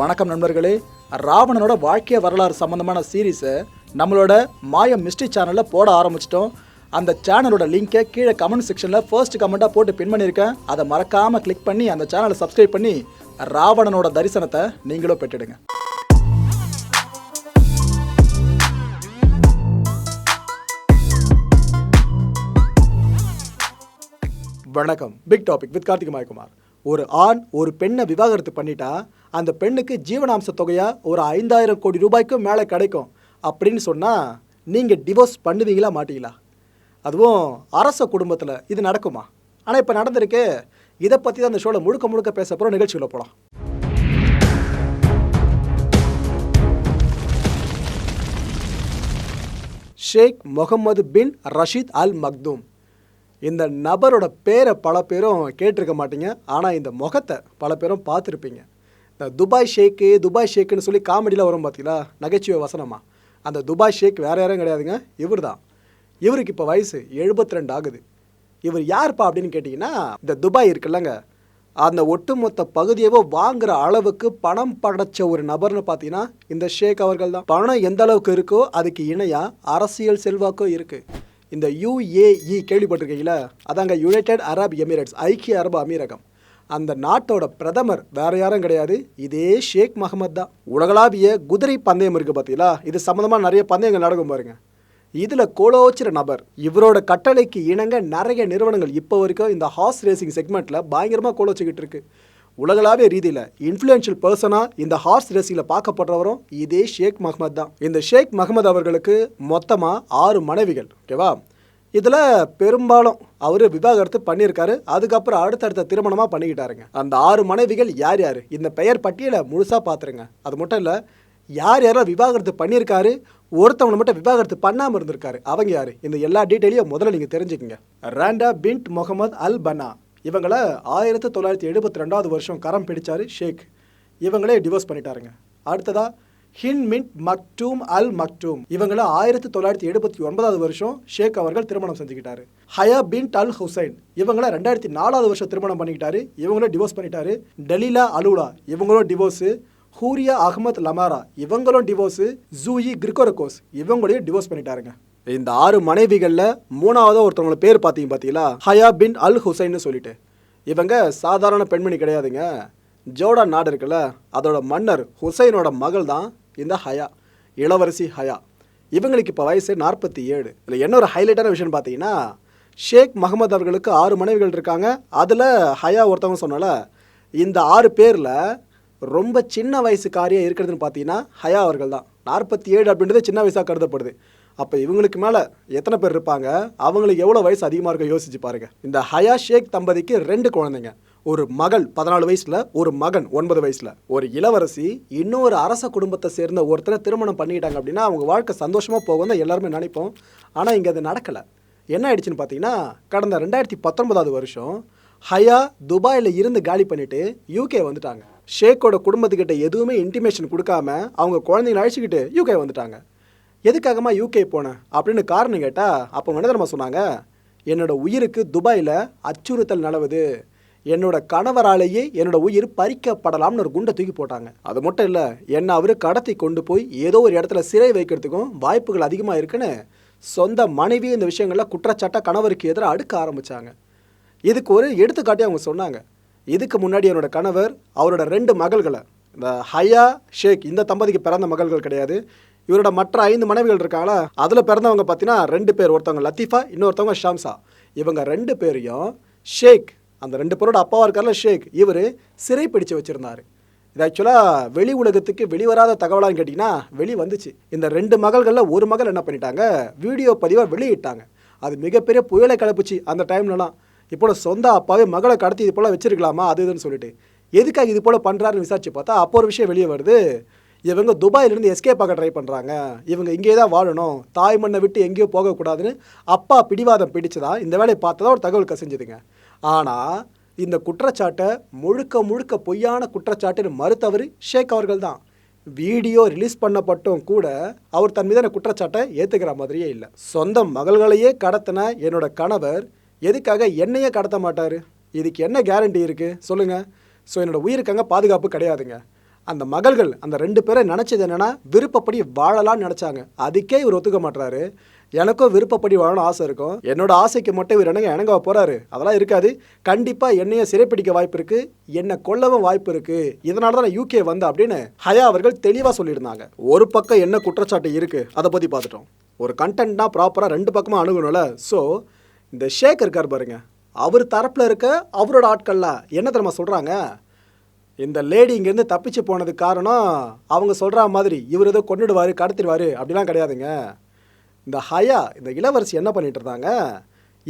வணக்கம் நண்பர்களே. ராவணனோட வாழ்க்கை வரலாறு சம்மந்தமான சீரீஸை நம்மளோட மாயம் மிஸ்ட்ரி சேனலில் போட ஆரம்பிச்சிட்டோம். அந்த சேனலோட லிங்கை கீழே கமெண்ட் செக்ஷனில் ஃபர்ஸ்ட் கமெண்ட்டாக போட்டு பின் பண்ணியிருக்கேன். அதை மறக்காமல் கிளிக் பண்ணி அந்த சேனலை சப்ஸ்கிரைப் பண்ணி ராவணனோட தரிசனத்தை நீங்களும் பெற்றுடுங்க. வணக்கம். Big topic with Karthik Mayakumar. ஒரு ஆண் ஒரு பெண்ணை விவாகரத்து பண்ணிட்டா அந்த பெண்ணுக்கு ஜீவனாம்ச தொகையாக ஒரு ஐந்தாயிரம் கோடி ரூபாய்க்கும் மேலே கிடைக்கும் அப்படின்னு சொன்னால் நீங்கள் டிவோர்ஸ் பண்ணுவீங்களா மாட்டீங்களா? அதுவும் அரச குடும்பத்தில் இது நடக்குமா? ஆனால் இப்போ நடந்திருக்கு. இதை பற்றி தான் அந்த ஷோவில் முழுக்க முழுக்க பேச போகிற நிகழ்ச்சியில் போகலாம் ஷேக் முகமது பின் ரஷீத் அல் மக்தூம். இந்த நபரோட பேரை பல பேரும் கேட்டிருக்க மாட்டீங்க. ஆனால் இந்த முகத்தை பல பேரும் பார்த்துருப்பீங்க. இந்த துபாய் ஷேக்கு துபாய் ஷேக்குன்னு சொல்லி காமெடியில் வரும் பார்த்தீங்களா நகைச்சுவை வசனமாக அந்த துபாய் ஷேக் வேறு யாரும் கிடையாதுங்க. இவர் தான் இவருக்கு இப்போ வயசு 72 ரெண்டு ஆகுது. இவர் யார்ப்பா அப்படின்னு கேட்டிங்கன்னா இந்த துபாய் இருக்குல்லங்க. அந்த ஒட்டுமொத்த பகுதியவோ வாங்குற அளவுக்கு பணம் படைச்ச ஒரு நபர்னு பார்த்தீங்கன்னா இந்த ஷேக் அவர்கள் தான் பணம் எந்த அளவுக்கு இருக்கோ அதுக்கு இணையாக அரசியல் செல்வாக்கோ இருக்குது இந்த யுஏஇ கேள்விப்பட்டிருக்கீங்களா? அதாங்க யுனைடெட் அரப் எமிரேட்ஸ் ஐக்கிய அரபு அமீரகம். அந்த நாட்டோட பிரதமர் வேற யாரும் கிடையாது. இதே ஷேக் மஹமத் தான். உலகளாவிய குதிரை பந்தயம் இருக்கு பார்த்தீங்களா இது சம்மந்தமாக நிறைய பந்தயங்கள் நடக்கும் பாருங்க. இதில் கோலோச்சிற நபர் இவரோட கட்டளைக்கு இணங்க நிறைய நிறுவனங்கள் இப்போ வரைக்கும் இந்த ஹார்ஸ் ரேசிங் செக்மெண்ட்டில் பயங்கரமாக கோலோச்சிக்கிட்டு இருக்கு. உலகளாவிய ரீதியில் இன்ஃப்ளூயன்ஷியல் பர்சனாக இந்த ஹார்ஸ் ரேசிங்கில் பார்க்கப்படுறவரும் இதே ஷேக் மஹமத் தான். இந்த ஷேக் மஹமத் அவர்களுக்கு மொத்தமாக ஆறு மனைவிகள் ஓகேவா இதில் பெரும்பாலும் அவர் விவாகரத்து பண்ணியிருக்காரு. அதுக்கப்புறம் அடுத்தடுத்த திருமணமாக பண்ணிக்கிட்டாருங்க. அந்த ஆறு மனைவிகள் யார் யார்? இந்த பெயர் பட்டியலை முழுசாக பார்த்துருங்க. அது மட்டும் இல்லை யார் யாரெல்லாம் விவாகரத்து பண்ணியிருக்காரு ஒருத்தவங்களை மட்டும் விவாகரத்து பண்ணாமல் இருந்திருக்காரு அவங்க யார்? இந்த எல்லா டீட்டெயிலையும் முதல்ல நீங்கள் தெரிஞ்சுக்கங்க. Randa bint Mohammed Al Bana. இவங்களை ஆயிரத்தி தொள்ளாயிரத்தி எழுபத்தி ரெண்டாவது வருஷம் கரம் பிடிச்சாரு ஷேக். இவங்களே டிவோர்ஸ் பண்ணிட்டாருங்க. அடுத்ததாக ஹின் மின்ட் மக்டூம் அல் மக்டூம். இவங்கள ஆயிரத்தி தொள்ளாயிரத்தி எழுபத்தி ஒன்பதாவது வருஷம் ஷேக் அவர்கள் திருமணம் செஞ்சுக்கிட்டாரு. ஹயா பின் அல் ஹுசைன். இவங்கள ரெண்டாயிரத்தி நாலாவது வருஷம் திருமணம் பண்ணிக்கிட்டாரு. இவங்களும் டிவோர்ஸ் பண்ணிட்டாரு. டலீலா அலூலா. இவங்களும் டிவோர்ஸு ஹூரியா அகமத் லமாரா. இவங்களும் டிவோர்ஸு ஜூயி கிரிகோரகோஸ். இவங்களையும் டிவோர்ஸ் பண்ணிட்டாருங்க. இந்த ஆறு மனைவிகளில் மூணாவதாக ஒருத்தவங்கள பேர் பார்த்தீங்க பார்த்தீங்களா ஹயா பின் அல் ஹுசைன்னு சொல்லிட்டு. இவங்க சாதாரண பெண்மணி கிடையாதுங்க. ஜோர்டான் நாடு இருக்குல்ல அதோட மன்னர் ஹுசைனோட மகள் தான் இந்த ஹயா இளவரசி ஹயா. இவங்களுக்கு இப்போ வயசு நாற்பத்தி ஏழு. இதில் என்ன ஒரு ஹைலைட்டான விஷயம் பார்த்தீங்கன்னா ஷேக் முகமது அவர்களுக்கு ஆறு மனைவிகள் இருக்காங்க. அதில் ஹயா ஒருத்தவங்க சொன்னால இந்த ஆறு பேரில் ரொம்ப சின்ன வயசு காரியம் இருக்கிறதுன்னு பார்த்தீங்கன்னா ஹயா அவர்கள் தான் நாற்பத்தி ஏழு அப்படின்றது சின்ன வயசாக கருதப்படுது. அப்போ இவங்களுக்கு மேலே எத்தனை பேர் இருப்பாங்க? அவங்களுக்கு எவ்வளோ வயசு அதிகமாக இருக்க யோசிச்சு பாருங்கள் இந்த ஹயா ஷேக் தம்பதிக்கு ரெண்டு குழந்தைங்க. ஒரு மகள் பதினாலு வயசில் ஒரு மகன் ஒன்பது வயசில். ஒரு இளவரசி இன்னொரு அரச குடும்பத்தை சேர்ந்த ஒருத்தரை திருமணம் பண்ணிக்கிட்டாங்க அப்படின்னா அவங்க வாழ்க்கை சந்தோஷமாக போகும் தான் எல்லாருமே நினைப்போம். ஆனால் இங்கே அது நடக்கலை. என்ன ஆயிடுச்சுன்னு பார்த்தீங்கன்னா கடந்த ரெண்டாயிரத்தி பத்தொன்பதாவது வருஷம் ஹயா துபாயில் இருந்து காலி பண்ணிவிட்டு யூகே வந்துட்டாங்க. ஷேக்கோட குடும்பத்துக்கிட்ட எதுவுமே இன்டிமேஷன் கொடுக்காம அவங்க குழந்தைங்களை அழைச்சிக்கிட்டு யூகே வந்துட்டாங்க. எதுக்காகமா யூகே போனேன் அப்படின்னு காரணம் கேட்டால் அப்போ என்ன தெரியுமா சொன்னாங்க என்னோடய உயிருக்கு துபாயில் அச்சுறுத்தல் நிலவுது. என்னோட கணவராலேயே என்னோட உயிர் பறிக்கப்படலாம்னு ஒரு குண்டை தூக்கி போட்டாங்க. அது மட்டும் இல்லை என்னை அவர் கடத்தி கொண்டு போய் ஏதோ ஒரு இடத்துல சிறை வைக்கிறதுக்கும் வாய்ப்புகள் அதிகமாக இருக்குன்னு சொந்த மனைவி இந்த விஷயங்கள்ல குற்றச்சாட்டாக கணவருக்கு எதிராக அடுக்க ஆரம்பித்தாங்க இதுக்கு ஒரு எடுத்துக்காட்டி அவங்க சொன்னாங்க. இதுக்கு முன்னாடி என்னோட கணவர் அவரோட ரெண்டு மகள்களை இந்த ஹயா ஷேக் இந்த தம்பதிக்கு பிறந்த மகள்கள் கிடையாது. இவரோட மற்ற ஐந்து மனைவிகள் இருக்காங்களா அதில் பிறந்தவங்க பார்த்தீங்கன்னா ரெண்டு பேர் ஒருத்தவங்க லத்தீஃபா இன்னொருத்தவங்க ஷாம்சா. இவங்க ரெண்டு பேரையும் ஷேக் அந்த ரெண்டு பேரோட அப்பாவாக இருக்கார்ல ஷேக் இவர் சிறை பிடிச்சு வச்சுருந்தார். இது ஆக்சுவலாக வெளி உலகத்துக்கு வெளிவராத தகவலான்னு கேட்டிங்கன்னா வெளி வந்துச்சு. இந்த ரெண்டு மகள்களில் ஒரு மகள் என்ன பண்ணிட்டாங்க? வீடியோ பதிவாக வெளியிட்டாங்க. அது மிகப்பெரிய புயலை கிளப்புச்சு அந்த டைம்லலாம். இப்போ சொந்த அப்பாவே மகளை கடத்தி இது போல் வச்சிருக்கலாமா? அது இதுன்னு சொல்லிட்டு. எதுக்காக இது போல் பண்ணுறாருன்னு விசாரிச்சு பார்த்தா அப்போ ஒரு விஷயம் வெளியே வருது. இவங்க துபாயிலிருந்து எஸ்கேப் ஆக ட்ரை பண்ணுறாங்க இவங்க இங்கே தான் வாழணும். தாய் மண்ணை விட்டு எங்கேயோ போகக்கூடாதுன்னு அப்பா பிடிவாதம் பிடிச்சதா இந்த வேலையை பார்த்ததா ஒரு தகவல் கசிஞ்சுதுங்க. ஆனால் இந்த குற்றச்சாட்டை முழுக்க முழுக்க பொய்யான குற்றச்சாட்டுன்னு மறுத்தவர் ஷேக் அவர்கள் தான் வீடியோ ரிலீஸ் பண்ணப்பட்டும் கூட அவர் தன் மீதான குற்றச்சாட்டை ஏற்றுக்கிற மாதிரியே இல்லை. சொந்த மகள்களையே கடத்தின என்னோட கணவர் எதுக்காக என்னையே கடத்த மாட்டார்? இதுக்கு என்ன கேரண்டி இருக்குது சொல்லுங்கள் ஸோ என்னோடய உயிருக்காங்க பாதுகாப்பு கிடையாதுங்க. அந்த மகள்கள் அந்த ரெண்டு பேரை நினச்சது என்னென்னா விருப்பப்படி வாழலாம்னு நினச்சாங்க. அதுக்கே இவர் ஒத்துக்க மாட்டாரு எனக்கும் விருப்பப்படி வாழணும் ஆசை இருக்கும். என்னோட ஆசைக்கு மட்டும் இவர் என்னங்க இணங்க போகிறாரு அதெல்லாம் இருக்காது. கண்டிப்பாக என்னையும் சிறைப்பிடிக்க வாய்ப்பு இருக்குது என்னை கொல்லவும் வாய்ப்பு இருக்குது இதனால தான் நான் யூகே வந்தேன் அப்படின்னு ஹயா அவர்கள் தெளிவாக சொல்லியிருந்தாங்க. ஒரு பக்கம் என்ன குற்றச்சாட்டு இருக்குது அதை பற்றி பார்த்துட்டோம். ஒரு கண்டென்ட்னா ப்ராப்பராக ரெண்டு பக்கமும் அணுகணும்ல. ஸோ இந்த ஷேக் இருக்கார் பாருங்க. அவர் தரப்பில் இருக்க அவரோட ஆட்கள்லாம் என்ன தெரியுமா சொல்கிறாங்க இந்த லேடி இங்கேருந்து தப்பிச்சு போனதுக்கு காரணம் அவங்க சொல்கிற மாதிரி இவர் ஏதோ கொண்டுடுவார் கடத்திடுவார் அப்படிலாம் கிடையாதுங்க. இந்த ஹயா இந்த இளவரசி என்ன பண்ணிட்டு இருந்தாங்க?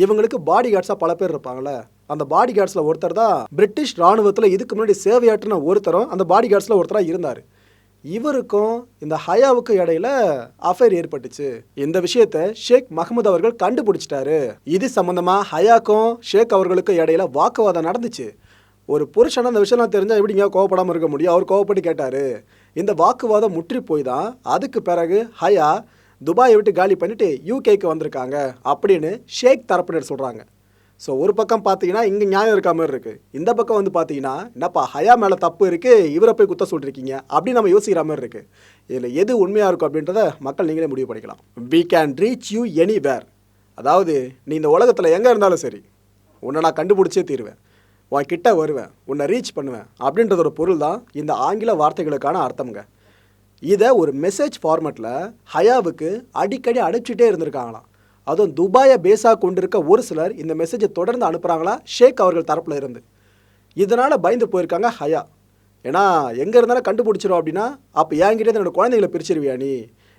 இவங்களுக்கு பாடி கார்ட்ஸாக பல பேர் இருப்பாங்களே அந்த பாடி கார்ட்ஸில் ஒருத்தர் தான் பிரிட்டிஷ் ராணுவத்தில் இதுக்கு முன்னாடி சேவையாற்றின ஒருத்தரும் அந்த பாடி கார்ட்ஸில் ஒருத்தராக இருந்தார். இவருக்கும் இந்த ஹயாவுக்கும் இடையில அஃபேர் ஏற்பட்டுச்சு. இந்த விஷயத்த ஷேக் மஹமது அவர்கள் கண்டுபிடிச்சிட்டாரு. இது சம்பந்தமா ஹயாக்கும் ஷேக் அவர்களுக்கும் இடையில வாக்குவாதம் நடந்துச்சு. ஒரு புருஷனை அந்த விஷயம்லாம் தெரிஞ்சால் எப்படிங்க கோவப்படாமல் இருக்க முடியும்? அவர் கோவப்பட்டு கேட்டார். இந்த வாக்குவாதம் முற்றி போய் தான் அதுக்கு பிறகு ஹயா துபாயை விட்டு காலி பண்ணிவிட்டு யூகேக்கு வந்திருக்காங்க அப்படின்னு ஷேக் தரப்பினர் சொல்கிறாங்க ஸோ ஒரு பக்கம் பார்த்தீங்கன்னா இங்கே நியாயம் இருக்க மாதிரி இருக்குது இந்த பக்கம் வந்து பார்த்தீங்கன்னா என்னப்பா ஹயா மேலே தப்பு இருக்குது இவரை போய் குத்த சொல்லிருக்கீங்க அப்படின்னு நம்ம யோசிக்கிற மாதிரி இருக்குது இதில் எது உண்மையாக இருக்கும் அப்படின்றத மக்கள் நீங்களே முடிவு பண்ணிக்கலாம். We can reach you anywhere அதாவது நீ இந்த உலகத்தில் எங்கே இருந்தாலும் சரி உன்னை நான் கண்டுபிடிச்சே தீருவேன். உன் கிட்ட வருவேன் உன்னை ரீச் பண்ணுவேன் அப்படின்றதோட பொருள் தான் இந்த ஆங்கில வார்த்தைகளுக்கான அர்த்தம்ங்க. இதை ஒரு மெசேஜ் ஃபார்மேட்டில் ஹயாவுக்கு அடிக்கடி அனுப்பிச்சிட்டே இருந்திருக்காங்களாம். அதுவும் துபாயை பேஸாக கொண்டிருக்க ஒரு சிலர் இந்த மெசேஜை தொடர்ந்து அனுப்புகிறாங்களா ஷேக் அவர்கள் தரப்பில் இருந்து. இதனால் பயந்து போயிருக்காங்க ஹயா. ஏன்னா எங்கே இருந்தாலும் கண்டுபிடிச்சிரும் அப்படின்னா அப்போ என்கிட்ட என்னோட குழந்தைங்களை பிரிச்சிருவியா நீ?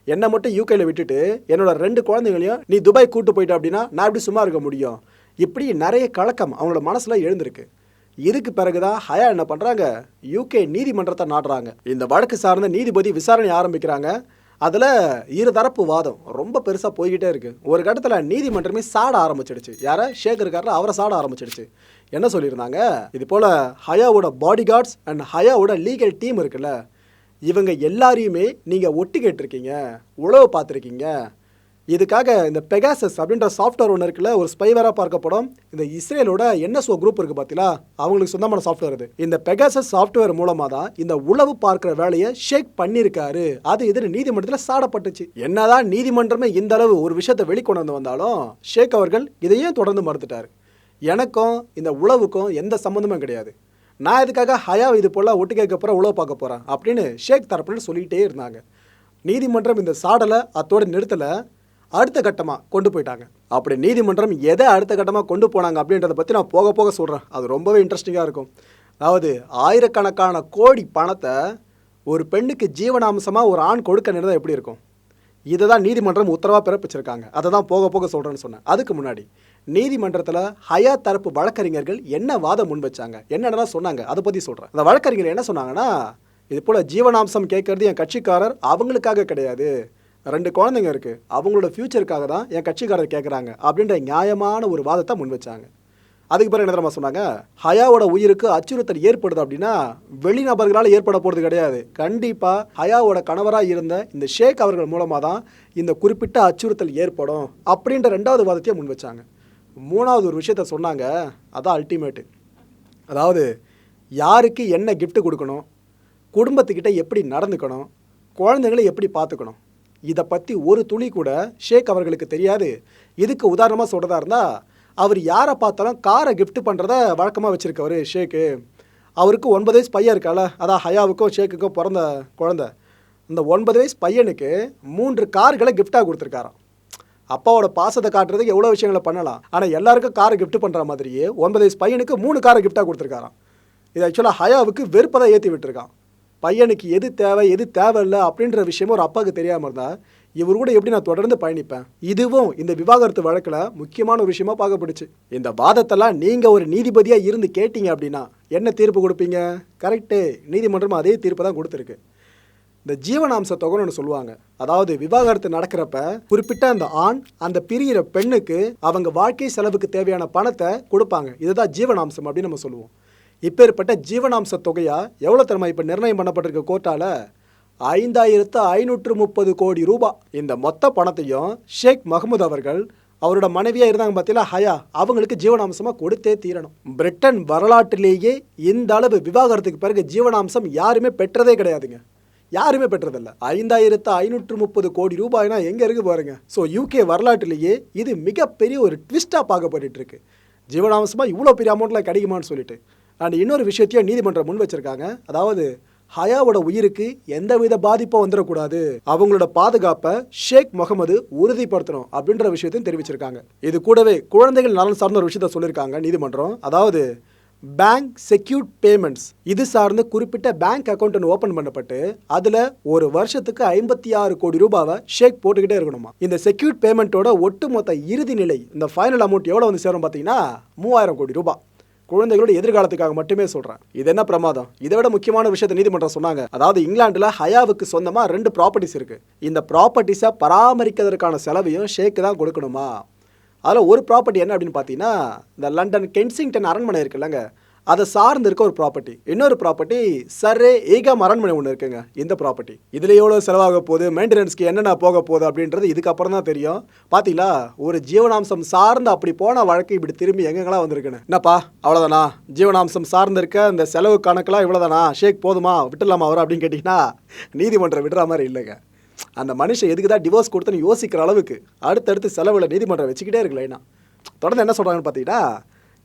என்னை மட்டும் யூகேயில் விட்டுட்டு என்னோட ரெண்டு குழந்தைங்களையும் நீ துபாய் கூட்டு போயிட்ட அப்படின்னா நான் எப்படி சும்மா இருக்க முடியும்? இப்படி நிறைய கலக்கம் அவங்களோட மனசில் எழுந்திருக்கு. இதுக்கு பிறகுதான் ஹயா என்ன பண்ணுறாங்க யூகே நீதிமன்றத்தை நாடுறாங்க. இந்த வழக்கு சார்ந்த நீதிபதி விசாரணை ஆரம்பிக்கிறாங்க. அதில் இருதரப்பு வாதம் ரொம்ப பெருசாக போய்கிட்டே இருக்குது ஒரு கட்டத்தில் நீதிமன்றமே சாட ஆரம்பிச்சிடுச்சு. யாரை? ஷேக் அவரை சாட ஆரம்பிச்சிடுச்சு. என்ன சொல்லியிருந்தாங்க? இது போல் ஹயாவோட பாடி கார்ட்ஸ் அண்ட் ஹயாவோட லீகல் டீம் இருக்குல்ல. இவங்க எல்லாரையுமே நீங்கள் ஒட்டி கேட்டிருக்கீங்க. உழவு பார்த்துருக்கீங்க. இதுக்காக இந்த பெகாசஸ் அப்படின்ற சாஃப்ட்வேர் ஒன்று இருக்குல்ல ஒரு ஸ்பைவேராக பார்க்கப்படும். இந்த இஸ்ரேலோட என்எஸ்ஓ குரூப் இருக்குது பார்த்தீங்களா அவங்களுக்கு சொந்தமான சாஃப்ட்வேர் இது. இந்த பெகாசஸ் சாஃப்ட்வேர் மூலமாக தான் இந்த உளவு பார்க்குற வேலையை ஷேக் பண்ணியிருக்காரு. அது எதிர் நீதிமன்றத்தில் சாடப்பட்டுச்சு. என்னதான் நீதிமன்றமே இந்த அளவு ஒரு விஷயத்தை வெளிக்கொண்டு வந்தாலும் ஷேக் அவர்கள் இதையும் தொடர்ந்து மறுத்துட்டார். எனக்கும் இந்த உளவுக்கும் எந்த சம்மந்தமும் கிடையாது. நான் இதுக்காக ஹயா இது போல் ஒட்டு கேட்க போகிறேன் உழவு பார்க்க போகிறேன் அப்படின்னு ஷேக் தரப்பில் சொல்லிகிட்டே இருந்தாங்க. நீதிமன்றம் இந்த சாடலை அத்தோட நிறுத்தலை. அடுத்த கட்டமாக கொண்டு போயிட்டாங்க. அப்படி நீதிமன்றம் எதை அடுத்த கட்டமாக கொண்டு போனாங்க அப்படின்றத பற்றி நான் போக போக சொல்கிறேன் அது ரொம்பவே இன்ட்ரெஸ்டிங்காக இருக்கும். அதாவது ஆயிரக்கணக்கான கோடி பணத்தை ஒரு பெண்ணுக்கு ஜீவனாம்சமாக ஒரு ஆண் கொடுக்க நேர்ந்தால் எப்படி இருக்கும்? இதை தான் நீதிமன்றம் உத்தரவாக பிறப்பிச்சிருக்காங்க. அதை தான் போக போக சொல்கிறேன்னு சொன்னேன். அதுக்கு முன்னாடி நீதிமன்றத்தில் ஹயா தரப்பு வழக்கறிஞர்கள் என்ன வாதம் முன் வச்சாங்க சொன்னாங்க? அதை பற்றி சொல்கிறேன் அந்த வழக்கறிஞர் என்ன சொன்னாங்கன்னா இது போல் ஜீவனாம்சம் கேட்கறது என் கட்சிக்காரர் அவங்களுக்காக கிடையாது. ரெண்டு குழந்தைங்க இருக்குது அவங்களோட ஃப்யூச்சருக்காக தான் என் கட்சிக்காரர் கேட்குறாங்க அப்படின்ற நியாயமான ஒரு வாதத்தை முன் வச்சாங்க. அதுக்கு பிறகு என்ன தெரியுமா சொன்னாங்க? ஹயாவோட உயிருக்கு அச்சுறுத்தல் ஏற்படுது அப்படின்னா வெளிநபர்களால் ஏற்பட போகிறது கிடையாது. கண்டிப்பாக ஹயாவோட கணவராக இருந்த இந்த ஷேக் அவர்கள் மூலமாக தான் இந்த குறிப்பிட்ட அச்சுறுத்தல் ஏற்படும் அப்படின்ற ரெண்டாவது வாதத்தையும் முன் வச்சாங்க. மூணாவது ஒரு விஷயத்த சொன்னாங்க. அதான் அல்டிமேட்டு அதாவது யாருக்கு என்ன கிஃப்ட்டு கொடுக்கணும்? குடும்பத்துக்கிட்ட எப்படி நடந்துக்கணும்? குழந்தைங்களை எப்படி பார்த்துக்கணும்? இதை பற்றி ஒரு துளி கூட ஷேக் அவர்களுக்கு தெரியாது. இதுக்கு உதாரணமாக சொல்கிறதா இருந்தால் அவர் யாரை பார்த்தாலும் காரை கிஃப்ட் பண்ணுறத வழக்கமாக வச்சுருக்கவர் ஷேக்கு. அவருக்கு ஒன்பது வயசு பையன் இருக்கால அதான் ஹயாவுக்கும் ஷேக்குக்கும் பிறந்த குழந்த. இந்த ஒன்பது வயசு பையனுக்கு மூன்று கார்களை கிஃப்டாக கொடுத்துருக்காராம். அப்பாவோட பாசத்தை காட்டுறதுக்கு எவ்வளோ விஷயங்களை பண்ணலாம். ஆனால் எல்லாருக்கும் காரை கிஃப்ட் பண்ணுற மாதிரியே ஒன்பது வயசு பையனுக்கு மூணு காரை கிஃப்டாக கொடுத்துருக்காராம். இது ஆக்சுவலாக ஹயாவுக்கு வெறுப்பதை ஏற்றி விட்டுருக்கான் பையனுக்கு எது தேவை எது தேவையில்லை அப்படின்ற விஷயமும் ஒரு அப்பாவுக்கு தெரியாமல் இருந்தால் இவர் கூட எப்படி நான் தொடர்ந்து பயணிப்பேன்? இதுவும் இந்த விவாகரத்து வழக்கில் முக்கியமான ஒரு விஷயமா பார்க்கப்படுச்சு இந்த வாதத்தெல்லாம் நீங்கள் ஒரு நீதிபதியாக இருந்து கேட்டீங்க அப்படின்னா என்ன தீர்ப்பு கொடுப்பீங்க? கரெக்டு நீதிமன்றம் அதே தீர்ப்பு தான் கொடுத்துருக்கு. இந்த ஜீவனாம்ச தொகைன்னு ஒன்று சொல்லுவாங்க. அதாவது விவாகரத்து நடக்கிறப்ப குறிப்பிட்ட அந்த ஆண் அந்த பிரியிற பெண்ணுக்கு அவங்க வாழ்க்கை செலவுக்கு தேவையான பணத்தை கொடுப்பாங்க. இதுதான் ஜீவனாம்சம் அப்படின்னு நம்ம சொல்லுவோம். இப்பேற்பட்ட ஜீவனாம்ச தொகையாக எவ்வளோ திறமை இப்போ நிர்ணயம் பண்ணப்பட்டிருக்க கோர்ட்டால் ஐந்தாயிரத்து ஐநூற்று முப்பது கோடி ரூபாய் இந்த மொத்த பணத்தையும் ஷேக் மஹமூத் அவர்கள் அவரோட மனைவியாக இருந்தாங்க பார்த்தீங்களா ஹயா அவங்களுக்கு ஜீவனாம்சமாக கொடுத்தே தீரணும். பிரிட்டன் வரலாற்றிலேயே இந்த அளவு விவாகரத்துக்கு பிறகு ஜீவனாம்சம் யாருமே பெற்றதே கிடையாதுங்க. யாருமே பெற்றதில்ல. ஐந்தாயிரத்து ஐநூற்று முப்பது கோடி ரூபாய்னா எங்கே இருக்கு பாருங்க. ஸோ யூகே வரலாற்றிலேயே இது மிகப்பெரிய ஒரு ட்விஸ்ட்டாக பார்க்கப்பட்டு இருக்கு. ஜீவனாம்சமாக இவ்வளோ பெரிய அமௌண்ட்டில் கிடைக்குமான்னு சொல்லிட்டு. அண்ட் இன்னொரு விஷயத்தையும் நீதிமன்றம் முன் வச்சிருக்காங்க. அதாவது ஹயாவோட உயிருக்கு எந்தவித பாதிப்பும் வந்துடக்கூடாது. அவங்களோட பாதுகாப்பை ஷேக் முகமது உறுதிப்படுத்தணும் அப்படின்ற விஷயத்தையும் தெரிவிச்சிருக்காங்க. இது கூடவே குழந்தைகள் நலன் சார்ந்த ஒரு விஷயத்த சொல்லியிருக்காங்க நீதிமன்றம். அதாவது பேங்க் செக்யூர்ட் பேமெண்ட்ஸ் இது சார்ந்து குறிப்பிட்ட பேங்க் அக்கௌண்ட் ஒன்று ஓப்பன் பண்ணப்பட்டு அதில் ஒரு வருஷத்துக்கு ஐம்பத்தி ஆறு கோடி ரூபாவை ஷேக் போட்டுக்கிட்டே இருக்கணுமா? இந்த செக்யூர்ட் பேமெண்ட்டோட ஒட்டுமொத்த இறுதி நிலை இந்த ஃபைனல் அமௌண்ட் எவ்வளோ வந்து சேரும் பார்த்தீங்கன்னா மூவாயிரம் கோடி ரூபாய் குழந்தைகளோட எதிர்காலத்துக்காக மட்டுமே சொல்றேன். இது என்ன பிரமாதம்? இதை விட முக்கியமான விஷயத்தை நீதிமன்றம் சொன்னாங்க. அதாவது இங்கிலாந்துல ஹயாவுக்கு சொந்தமா ரெண்டு ப்ராப்பர்ட்டிஸ் இருக்கு. இந்த ப்ராப்பர்ட்டிஸை பராமரிக்கிறதுக்கான செலவையும் ஷேக்கு தான் கொடுக்கணுமா? அதில் ஒரு ப்ராப்பர்ட்டி என்ன அப்படின்னு பார்த்தீங்கன்னா இந்த லண்டன் கென்சிங்டன் அரண்மனை இருக்குல்லங்க. அதை சார்ந்து இருக்க ஒரு ப்ராப்பர்ட்டி இன்னொரு ப்ராப்பர்ட்டி சர்ரே ஏகாம் அரண்மனை ஒன்று இருக்குங்க. இந்த ப்ராப்பர்ட்டி இதில் எவ்வளோ செலவாக போகுது? மெயின்டெனன்ஸ்க்கு என்னென்ன போக போகுது அப்படின்றது இதுக்கப்புறம் தான் தெரியும். பார்த்தீங்களா ஒரு ஜீவனாம்சம் சார்ந்து அப்படி போன வழக்கு இப்படி திரும்பி எங்கெங்கெல்லாம் வந்திருக்குன்னு. என்னப்பா? அவ்வளோதானா ஜீவனாம்சம் சார்ந்து இருக்க இந்த செலவு கணக்கெல்லாம் இவ்வளோதானா ஷேக் போதுமா? விட்டுலாமா அவர் அப்படின்னு கேட்டிங்கன்னா நீதிமன்றம் விடுற மாதிரி இல்லைங்க. அந்த மனுஷன் எதுக்கு தான் டிவோர்ஸ் கொடுத்துன்னு யோசிக்கிற அளவுக்கு அடுத்தடுத்து செலவில் நீதிமன்றம் வச்சுக்கிட்டே இருக்கு லைனா தொடர்ந்து என்ன சொல்கிறாங்கன்னு பார்த்தீங்கன்னா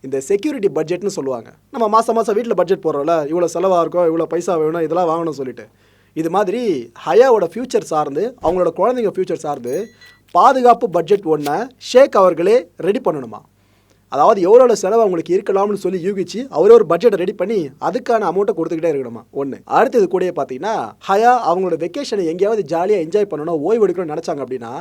இந்த செக்யூரிட்டி பட்ஜெட்னு சொல்லுவாங்க. நம்ம மாதம் மாதம் வீட்டில் பட்ஜெட் போடுறோம்ல இவ்வளோ செலவாக இருக்கும் இவ்வளோ பைசா வேணும் இதெல்லாம் வாங்கணும்னு சொல்லிட்டு. இது மாதிரி ஹயாவோட ஃப்யூச்சர் சார்ந்து அவங்களோட குழந்தைங்க ஃப்யூச்சர் சார்ந்து பாதுகாப்பு பட்ஜெட் ஒன்றை ஷேக் அவர்களே ரெடி பண்ணணுமா? அதாவது எவ்வளோ செலவு அவங்களுக்கு இருக்கலாம்னு சொல்லி யூகிச்சு அவரே ஒரு பட்ஜெட்டை ரெடி பண்ணி அதுக்கான அமௌண்ட்டை கொடுத்துக்கிட்டே இருக்கணுமா? ஒன்று அடுத்தது கூடயே பார்த்தீங்கன்னா ஹயா அவங்களோட வெக்கேஷனை எங்கேயாவது ஜாலியாக என்ஜாய் பண்ணணும் ஓய்வு எடுக்கணும்னு நினச்சாங்க அப்படின்னா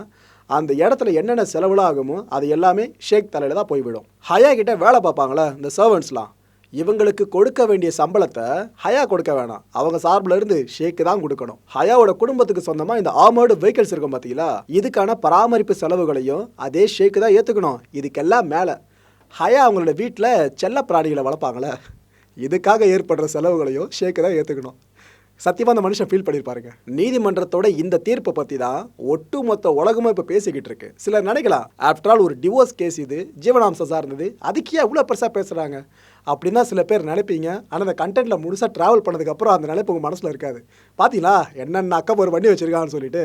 அந்த இடத்துல என்னென்ன செலவுலாம் ஆகுமோ அது எல்லாமே ஷேக் தலையில் தான் போய்விடும். ஹயா கிட்ட வேலை பார்ப்பாங்களே இந்த சர்வன்ட்ஸ்லாம் இவங்களுக்கு கொடுக்க வேண்டிய சம்பளத்தை ஹயா கொடுக்க வேணாம். அவங்க சார்பில் இருந்து ஷேக்கு தான் கொடுக்கணும். ஹயாவோட குடும்பத்துக்கு சொந்தமாக இந்த ஆமர்டு வெஹிக்கல்ஸ் இருக்கும் பார்த்தீங்களா இதுக்கான பராமரிப்பு செலவுகளையும் அதே ஷேக்கு தான் ஏற்றுக்கணும் இதுக்கெல்லாம் மேலே ஹயா அவங்களோட வீட்டில் செல்ல பிராணிகளை வளர்ப்பாங்களே. இதுக்காக ஏற்படுற செலவுகளையும் ஷேக்கு தான் ஏற்றுக்கணும் சத்தியமாக அந்த மனுஷன் ஃபீல் பண்ணியிருப்பாருங்க நீதிமன்றத்தோட இந்த தீர்ப்பை பற்றி தான் ஒட்டுமொத்த உலகமும் இப்போ பேசிக்கிட்டு இருக்கு. சிலர் நினைக்கலாம் ஆஃப்டர் ஆல் ஒரு டிவோர்ஸ் கேஸ் இது ஜீவனாம்சம் சார்ந்தது அதுக்கே இவ்வளோ பெருசாக பேசுகிறாங்க அப்படின்னு தான் சில பேர் நினைப்பீங்க ஆனால் அந்த கண்டென்ட்டில் முழுசாக ட்ராவல் பண்ணதுக்கப்புறம் அந்த நினைப்பு உங்கள் மனசில் இருக்காது. பார்த்தீங்களா என்னென்ன அக்கம் ஒரு வண்டி வச்சுருக்கான்னு சொல்லிட்டு.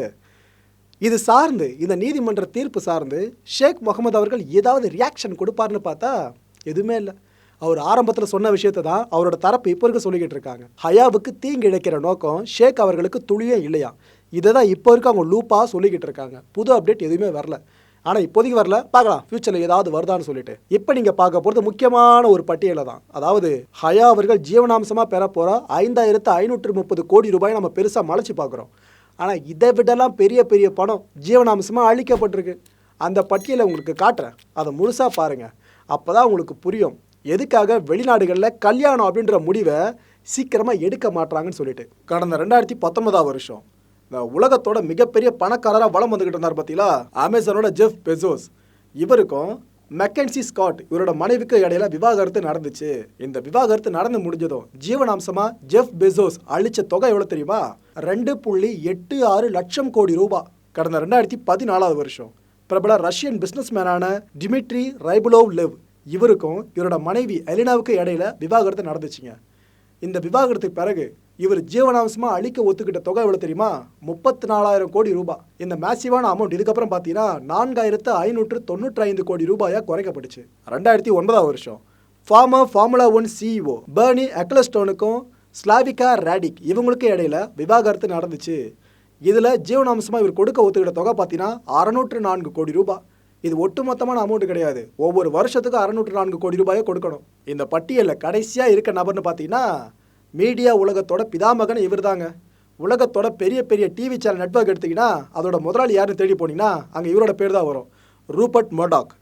இது சார்ந்து இந்த நீதிமன்ற தீர்ப்பு சார்ந்து ஷேக் முகமது அவர்கள் ஏதாவது ரியாக்ஷன் கொடுப்பாருன்னு பார்த்தா எதுவுமே இல்லை. அவர் ஆரம்பத்தில் சொன்ன விஷயத்தை தான் அவரோட தரப்பு இப்போ இருக்க சொல்லிக்கிட்டு இருக்காங்க. ஹயாவுக்கு தீங்கு இழைக்கிற நோக்கம் ஷேக் அவர்களுக்கு துளியும் இல்லையா? இதை தான் இப்போ இருக்க அவங்க லூப்பாக சொல்லிக்கிட்டு இருக்காங்க. புது அப்டேட் எதுவுமே வரல. ஆனால் இப்போதைக்கு வரல. பார்க்கலாம். ஃப்யூச்சரில் ஏதாவது வருதான்னு சொல்லிட்டு. இப்போ நீங்கள் பார்க்க போகிறது முக்கியமான ஒரு பட்டியலை தான். அதாவது ஹயா அவர்கள் ஜீவனாம்சமாக பெற போகிற ஐந்தாயிரத்து ஐநூற்று முப்பது கோடி ரூபாய் நம்ம பெருசாக மலைச்சு பார்க்குறோம். ஆனால் இதை விடலாம் பெரிய பெரிய பணம் ஜீவனாம்சமாக அழிக்கப்பட்டிருக்கு. அந்த பட்டியலை உங்களுக்கு காட்டுறேன். அதை முழுசாக பாருங்கள் அப்போ தான் உங்களுக்கு புரியும். எதுக்காக வெளிநாடுகளில் கல்யாணம் அப்படின்ற முடிவை சீக்கிரமாக எடுக்க மாட்டாங்கன்னு சொல்லிட்டு. கடந்த ரெண்டாயிரத்தி பத்தொன்பதாம் வருஷம் இந்த உலகத்தோட மிகப்பெரிய பணக்காரராக வளம் வந்துக்கிட்டு இருந்தார் பார்த்தீங்களா அமேசானோட ஜெஃப் பெசோஸ் இவருக்கும் மெக்கன்சி ஸ்காட் இவரோட மனைவிக்கு இடையில விவாகரத்து நடந்துச்சு. இந்த விவாகரத்து நடந்து முடிஞ்சதும் ஜீவனாம்சமா ஜெஃப் பெசோஸ் அழிச்ச தொகை எவ்வளோ தெரியுமா? ரெண்டு புள்ளி எட்டு ஆறு லட்சம் கோடி ரூபாய் கடந்த ரெண்டாயிரத்தி பதினாலாவது வருஷம் பிரபல ரஷ்யன் பிஸ்னஸ் மேனான டிமிட்ரி ரைபுலோவ் லெவ் இவருக்கும் இவரோட மனைவி எலினாவுக்கு இடையில விவாகரத்து நடந்துச்சுங்க. இந்த விவாகரத்துக்கு பிறகு இவர் ஜீவனாம்சமாக அழிக்க ஒத்துக்கிட்ட தொகை எவ்வளோ தெரியுமா? முப்பத்தி நாலாயிரம் கோடி ரூபாய் இந்த மேசிவான அமௌண்ட் இதுக்கப்புறம் பார்த்தீங்கன்னா நான்காயிரத்து ஐநூற்று தொண்ணூற்றி ஐந்து கோடி ரூபாயாக குறைக்கப்பட்டுச்சு. ரெண்டாயிரத்தி ஒன்பதாம் வருஷம். Former formula one CEO Bernie அக்லஸ்டோனுக்கும் Slavica Radic இவங்களுக்கும் இடையில விவாகரத்து நடந்துச்சு. இதில் ஜீவனாம்சமாக இவர் கொடுக்க ஒத்துக்கிட்ட தொகை பார்த்தீங்கன்னா அறநூற்று நான்கு கோடி ரூபாய் இது ஒட்டுமொத்தமான அமௌண்ட் கிடையாது. ஒவ்வொரு வருஷத்துக்கும் அறநூற்று நான்கு கோடி ரூபாயை கொடுக்கணும். இந்த பட்டியலில் கடைசியாக இருக்க நபர்னு பார்த்தீங்கன்னா மீடியா உலகத்தோட பிதாமகன் இவர் தாங்க உலகத்தோட பெரிய பெரிய டிவி சேனல் நெட்வொர்க் எடுத்தீங்கன்னா அதோட முதலாளி யாருன்னு தேடி போனீங்கன்னா அங்கே இவரோட பேர் தான் வரும். ரூபர்ட் மொடாக்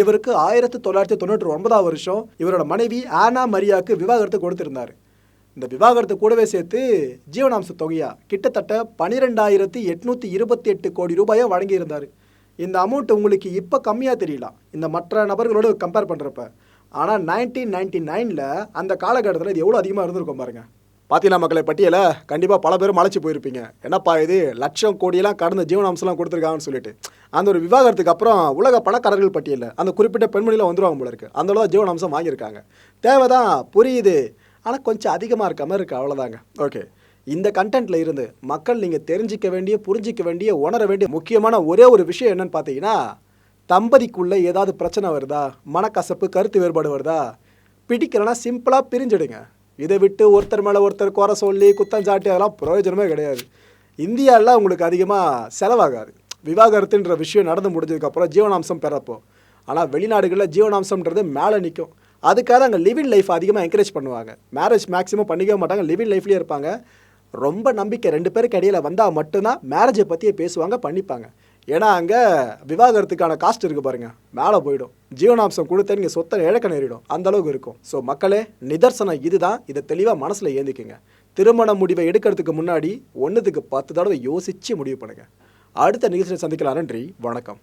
இவருக்கு ஆயிரத்தி தொள்ளாயிரத்தி தொண்ணூற்றி ஒன்பதாம் வருஷம் இவரோட மனைவி ஆனா மரியாக்கு விவாகரத்து கொடுத்திருந்தார். இந்த விவாகரத்து கூடவே சேர்த்து ஜீவனாம்ச தொகையா கிட்டத்தட்ட பனிரெண்டாயிரத்தி எட்நூற்றி இருபத்தி எட்டு கோடி ரூபாயை வழங்கியிருந்தார். இந்த அமௌண்ட் உங்களுக்கு இப்போ கம்மியாக தெரியலாம் இந்த மற்ற நபர்களோடு கம்பேர் பண்ணுறப்ப ஆனால் நைன்டீன் நைன்டி நைனில் அந்த காலகட்டத்தில் இது எவ்வளோ அதிகமாக இருந்திருக்கும் பாருங்கள் பாத்தீங்களா மக்களை பட்டியல? கண்டிப்பாக பல பேரும் மலைச்சு போயிருப்பீங்க. என்னப்பா இது? லட்சம் கோடியெல்லாம் கடந்த ஜீவனாம்சம்லாம் கொடுத்துருக்காங்கன்னு சொல்லிட்டு. அந்த ஒரு விவாகரத்துக்கு அப்புறம் உலக பணக்காரர்கள் பட்டியலில் அந்த குறிப்பிட்ட பெண்மணியில் வந்துருவாங்க போல இருக்கு. அந்த அளவு ஜீவனாம்சம் வாங்கியிருக்காங்க. தேவைதான் புரியுது. ஆனால் கொஞ்சம் அதிகமாக இருக்க மாதிரி இருக்கு. அவ்வளோதாங்க ஓகே இந்த கண்டென்ட்ல இருந்து மக்கள் நீங்கள் தெரிஞ்சிக்க வேண்டிய புரிஞ்சிக்க வேண்டிய உணர வேண்டிய முக்கியமான ஒரே ஒரு விஷயம் என்னன்னு பார்த்தீங்கன்னா தம்பதிக்குள்ளே ஏதாவது பிரச்சனை வருதா? மனக்கசப்பு கருத்து வேறுபாடு வருதா? பிடிக்கலன்னா சிம்பிளாக பிரிஞ்சிடுங்க. இதை விட்டு ஒருத்தர் மேலே ஒருத்தர் குறை சொல்லி குத்தம் சாட்டி அதெல்லாம் பிரயோஜனமே கிடையாது. இந்தியாவில் உங்களுக்கு அதிகமாக செலவாகாது. விவாகரத்துன்ற விஷயம் நடந்து முடிஞ்சதுக்கப்புறம் ஜீவனாம்சம் பெறப்போ. ஆனால் வெளிநாடுகளில் ஜீவனாம்சம்ன்றது மேலே நிற்கும் அதுக்காக அங்கே லிவிங் லைஃப் அதிகமாக என்கரேஜ் பண்ணுவாங்க. மேரேஜ் மேக்ஸிமம் பண்ணிக்கவே மாட்டாங்க. லிவிங் லைஃப்லேயே இருப்பாங்க. ரொம்ப நம்பிக்கை ரெண்டு பேருக்கு இடையில வந்தால் மட்டும்தான் மேரேஜை பற்றியே பேசுவாங்க பண்ணிப்பாங்க. ஏன்னா அங்கே விவாகரத்துக்கான காஸ்ட் இருக்குது பாருங்க. மேலே போயிடும். ஜீவனாம்சம் கொடுத்தா நீங்கள் சொத்தை இழக்க நேரிடும். அந்த அளவுக்கு இருக்கும். ஸோ மக்களே நிதர்சனம் இதுதான். இதை தெளிவாக மனசில் ஏந்திக்குங்க. திருமண முடிவை எடுக்கிறதுக்கு முன்னாடி ஒன்றுத்துக்கு பத்து தடவை யோசித்து முடிவு பண்ணுங்க. அடுத்த நிகழ்ச்சியை சந்திக்கலாம். நன்றி. வணக்கம்.